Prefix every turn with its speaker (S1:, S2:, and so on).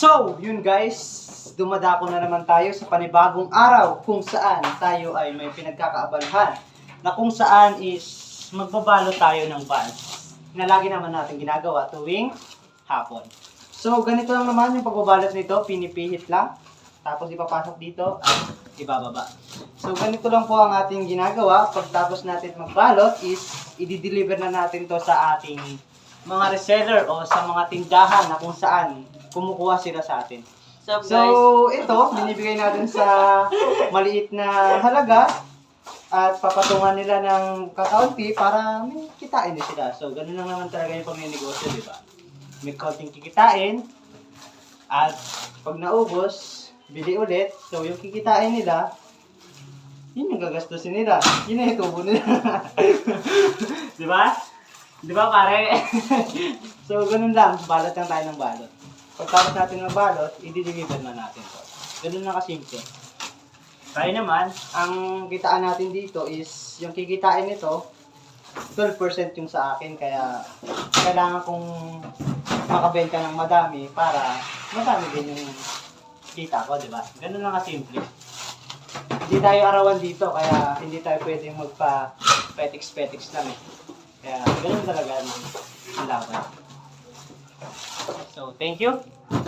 S1: So, yun guys, dumadako na naman tayo sa panibagong araw kung saan tayo ay may pinagkakaabalahan na kung saan is magbabalo tayo ng buns na lagi naman natin ginagawa tuwing hapon. So, ganito lang naman yung pagbabalot nito, pinipihit lang, tapos ipapasok dito at ibababa. So, ganito lang po ang ating ginagawa. Pagtapos natin magbalot is i-deliver na natin to sa ating mga reseller o sa mga tindahan na kung saan kumukuha sila sa atin. So,
S2: guys?
S1: ito, binibigay natin sa maliit na halaga at papatungan nila ng kakaunti para may kitain din sila. So, ganun lang naman talaga yung pagnenegosyo, di ba? May kaunting kikitain at pag naubos, bili ulit. So, yung kikitain nila, yun yung gagastusin nila. Yun yung tubo nila. di ba? Di ba, pare? so, ganun lang. Balot lang tayo ng balot. Pagkatapos natin ng balot, i-deliver na natin to. Ganun lang kasimple. Kaya naman, ang kitaan natin dito is, yung kikitain nito, 12% yung sa akin, kaya kailangan kong makabenta ng madami para madami din yung kita ko, di ba? Ganun lang kasimple. Hindi tayo arawan dito, kaya hindi tayo pwedeng magpa petix-petix lang eh. Kaya ganun talaga ang laban. Thank you.